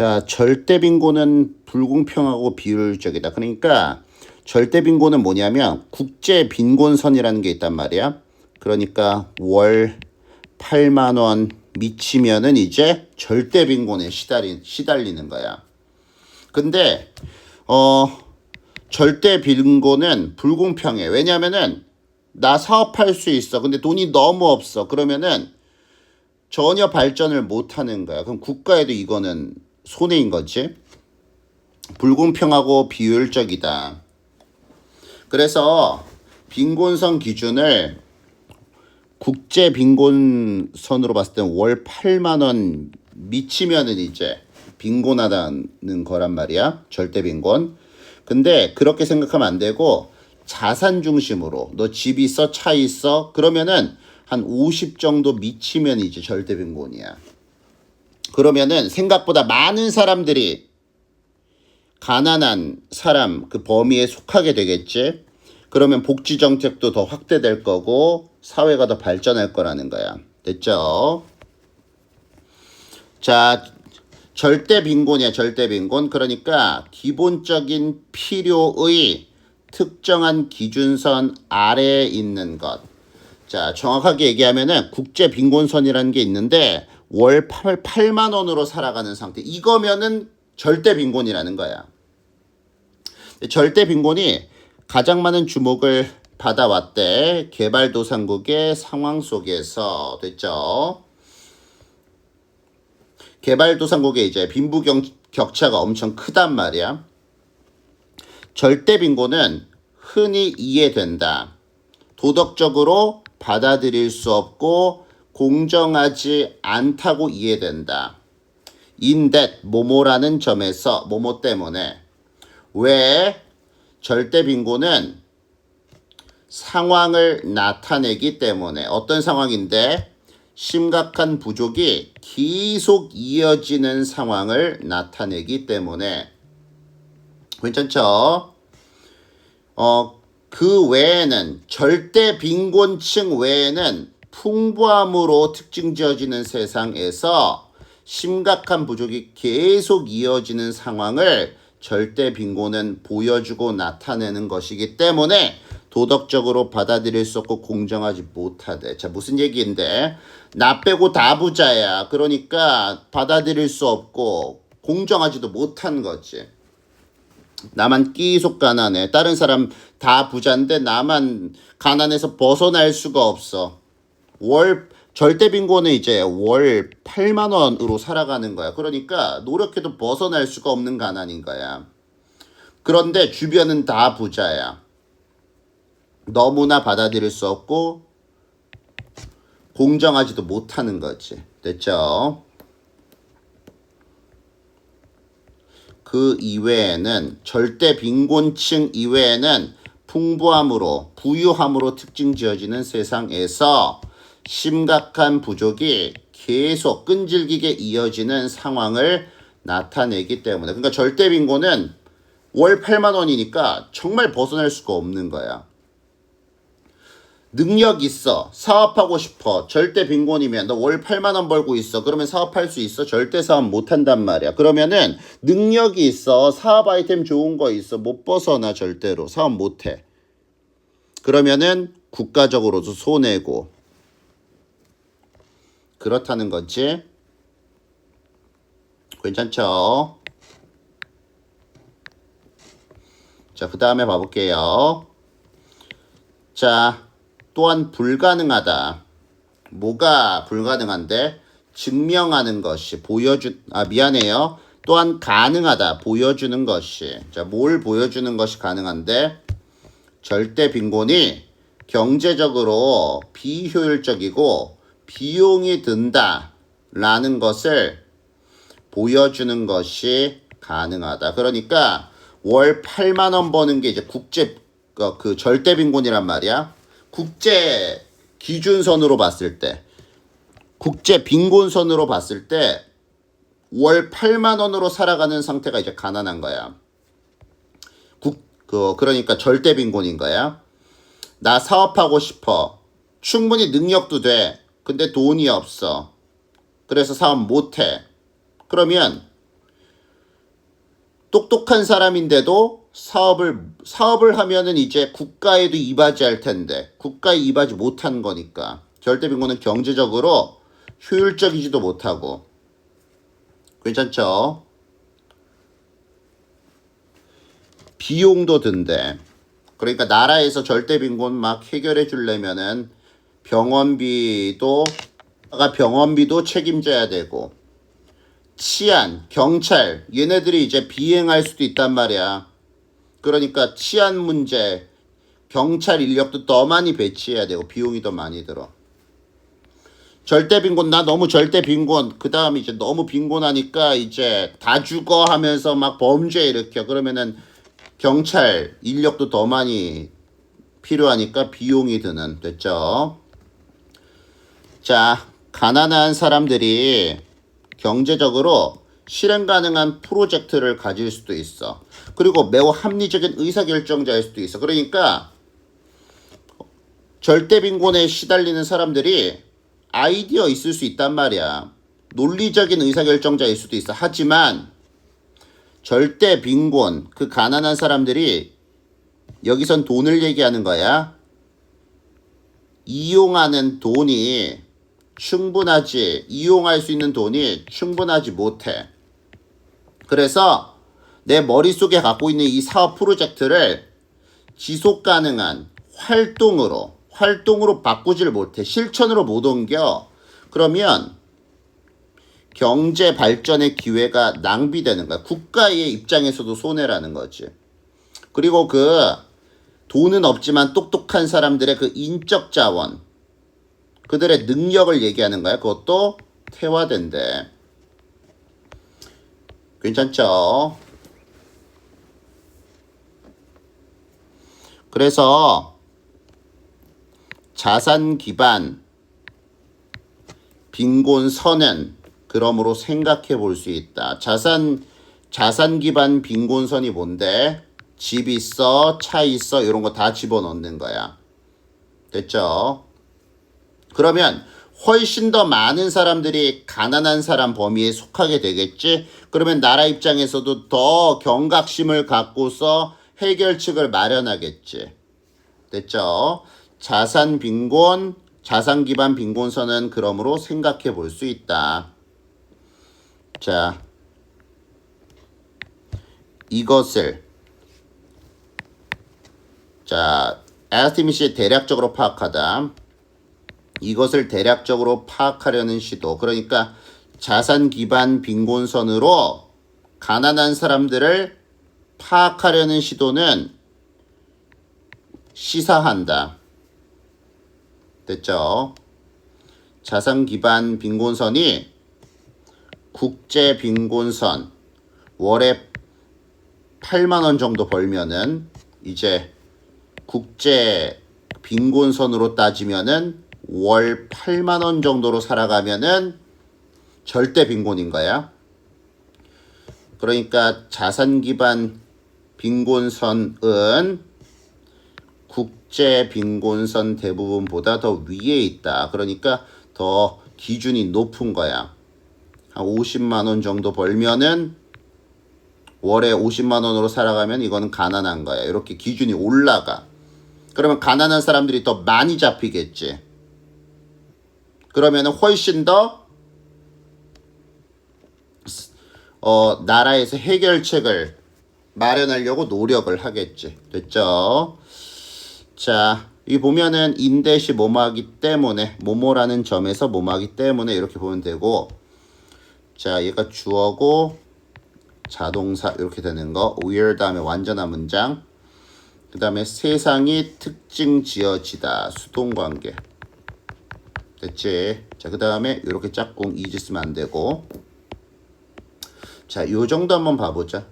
자, 절대 빈곤은 불공평하고 비효율적이다. 그러니까 절대 빈곤은 뭐냐면 국제 빈곤선이라는 게 있단 말이야. 그러니까 월 8만 원 미치면은 이제 절대 빈곤에 시달리, 시달리는 거야. 근데 어 절대 빈곤은 불공평해. 왜냐면은 나 사업할 수 있어. 근데 돈이 너무 없어. 그러면은 전혀 발전을 못 하는 거야. 그럼 국가에도 이거는 손해인 거지. 불공평하고 비효율적이다. 그래서 빈곤선 기준을 국제 빈곤선으로 봤을 때월 8만 원 미치면은 이제 빈곤하다는 거란 말이야. 절대 빈곤. 근데 그렇게 생각하면 안 되고 자산 중심으로 너 집 있어, 차 있어. 그러면은 한 50 정도 미치면 이제 절대 빈곤이야. 그러면은 생각보다 많은 사람들이 가난한 사람 그 범위에 속하게 되겠지. 그러면 복지 정책도 더 확대될 거고 사회가 더 발전할 거라는 거야. 됐죠? 자, 절대 빈곤이야, 절대 빈곤. 그러니까 기본적인 필요의 특정한 기준선 아래에 있는 것. 자, 정확하게 얘기하면은 국제 빈곤선이라는 게 있는데 월 8, 8만 원으로 살아가는 상태. 이거면은 절대 빈곤이라는 거야. 절대 빈곤이 가장 많은 주목을 받아왔대. 개발도상국의 상황 속에서 됐죠. 개발도상국의 이제 빈부경 격차가 엄청 크단 말이야. 절대 빈곤은 흔히 이해된다. 도덕적으로 받아들일 수 없고 공정하지 않다고 이해된다. 인댓 모모라는 점에서 모모 때문에. 왜? 절대 빈곤은 상황을 나타내기 때문에. 어떤 상황인데? 심각한 부족이 계속 이어지는 상황을 나타내기 때문에. 괜찮죠? 어, 그 외에는 절대 빈곤층 외에는 풍부함으로 특징 지어지는 세상에서 심각한 부족이 계속 이어지는 상황을 절대 빈곤은 보여주고 나타내는 것이기 때문에 도덕적으로 받아들일 수 없고 공정하지 못하대. 자, 무슨 얘기인데? 나 빼고 다 부자야. 그러니까 받아들일 수 없고 공정하지도 못한 거지. 나만 계속 가난해. 다른 사람 다 부자인데 나만 가난해서 벗어날 수가 없어. 월 절대 빈곤은 이제 월 8만 원으로 살아가는 거야. 그러니까 노력해도 벗어날 수가 없는 가난인 거야. 그런데 주변은 다 부자야. 너무나 받아들일 수 없고 공정하지도 못하는 거지. 됐죠? 그 이외에는 절대 빈곤층 이외에는 풍부함으로 부유함으로 특징 지어지는 세상에서 심각한 부족이 계속 끈질기게 이어지는 상황을 나타내기 때문에 그러니까 절대 빈곤은 월 8만 원이니까 정말 벗어날 수가 없는 거야. 능력 있어. 사업하고 싶어. 절대 빈곤이면 너 월 8만 원 벌고 있어. 그러면 사업할 수 있어? 절대 사업 못 한단 말이야. 그러면은 능력이 있어. 사업 아이템 좋은 거 있어. 못 벗어나 절대로. 사업 못 해. 그러면은 국가적으로도 손해고 그렇다는 거지. 괜찮죠? 자, 그 다음에 봐볼게요. 자, 또한 불가능하다. 뭐가 불가능한데? 증명하는 것이 보여주 아 미안해요. 또한 가능하다. 보여주는 것이. 자, 뭘 보여주는 것이 가능한데? 절대 빈곤이 경제적으로 비효율적이고 비용이 든다 라는 것을 보여주는 것이 가능하다. 그러니까 월 8만 원 버는 게 이제 국제 그, 그 절대 빈곤이란 말이야. 국제 기준선으로 봤을 때 국제 빈곤선으로 봤을 때 월 8만 원으로 살아가는 상태가 이제 가난한 거야. 국, 그, 그러니까 절대 빈곤인 거야. 나 사업하고 싶어. 충분히 능력도 돼. 근데 돈이 없어. 그래서 사업 못 해. 그러면 똑똑한 사람인데도 사업을 사업을 하면은 이제 국가에도 이바지할 텐데 국가에 이바지 못한 거니까 절대 빈곤은 경제적으로 효율적이지도 못하고 괜찮죠? 비용도 든대. 그러니까 나라에서 절대 빈곤 막 해결해 주려면은 병원비도 가 병원비도 책임져야 되고 치안, 경찰 얘네들이 이제 비행할 수도 있단 말이야. 그러니까 치안 문제, 경찰 인력도 더 많이 배치해야 되고 비용이 더 많이 들어. 절대 빈곤 나 너무 절대 빈곤 그 다음 이제 너무 빈곤하니까 이제 다 죽어 하면서 막 범죄 일으켜 그러면은 경찰 인력도 더 많이 필요하니까 비용이 드는 됐죠. 자 가난한 사람들이 경제적으로 실행 가능한 프로젝트를 가질 수도 있어. 그리고 매우 합리적인 의사결정자일 수도 있어. 그러니까 절대 빈곤에 시달리는 사람들이 아이디어 있을 수 있단 말이야. 논리적인 의사결정자일 수도 있어. 하지만 절대 빈곤, 그 가난한 사람들이 여기선 돈을 얘기하는 거야. 이용하는 돈이 충분하지, 이용할 수 있는 돈이 충분하지 못해. 그래서 내 머릿속에 갖고 있는 이 사업 프로젝트를 지속 가능한 활동으로, 활동으로 바꾸질 못해. 실천으로 못 옮겨. 그러면 경제 발전의 기회가 낭비되는 거야. 국가의 입장에서도 손해라는 거지. 그리고 그 돈은 없지만 똑똑한 사람들의 그 인적 자원, 그들의 능력을 얘기하는 거야. 그것도 퇴화된대. 괜찮죠? 그래서 자산 기반 빈곤 선은 그러므로 생각해 볼 수 있다. 자산 자산 기반 빈곤선이 뭔데? 집 있어, 차 있어, 이런 거 다 집어넣는 거야. 됐죠? 그러면 훨씬 더 많은 사람들이 가난한 사람 범위에 속하게 되겠지? 그러면 나라 입장에서도 더 경각심을 갖고서 해결책을 마련하겠지. 됐죠? 자산 빈곤, 자산 기반 빈곤선은 그러므로 생각해 볼 수 있다. 자, 이것을 자, 에스티미시 대략적으로 파악하다. 이것을 대략적으로 파악하려는 시도. 그러니까 자산 기반 빈곤선으로 가난한 사람들을 파악하려는 시도는 시사한다. 됐죠? 자산 기반 빈곤선이 국제 빈곤선 월에 8만 원 정도 벌면은 이제 국제 빈곤선으로 따지면은 월 8만 원 정도로 살아가면은 절대 빈곤인 거야. 그러니까 자산 기반 빈곤선은 국제 빈곤선 대부분보다 더 위에 있다. 그러니까 더 기준이 높은 거야. 한 50만 원 정도 벌면은 월에 50만 원으로 살아가면 이거는 가난한 거야. 이렇게 기준이 올라가. 그러면 가난한 사람들이 더 많이 잡히겠지. 그러면 훨씬 더 어, 나라에서 해결책을 마련하려고 노력을 하겠지. 됐죠? 자, 이 보면은 인대시 뭐뭐하기 때문에 뭐뭐라는 점에서 뭐뭐하기 때문에 이렇게 보면 되고 자, 얘가 주어고 자동사 이렇게 되는 거. we're 다음에 완전한 문장. 그 다음에 세상이 특징 지어지다. 수동 관계. 됐지? 자, 그 다음에 이렇게 짝꿍 이지 쓰면 안 되고. 자, 요 정도 한번 봐보자.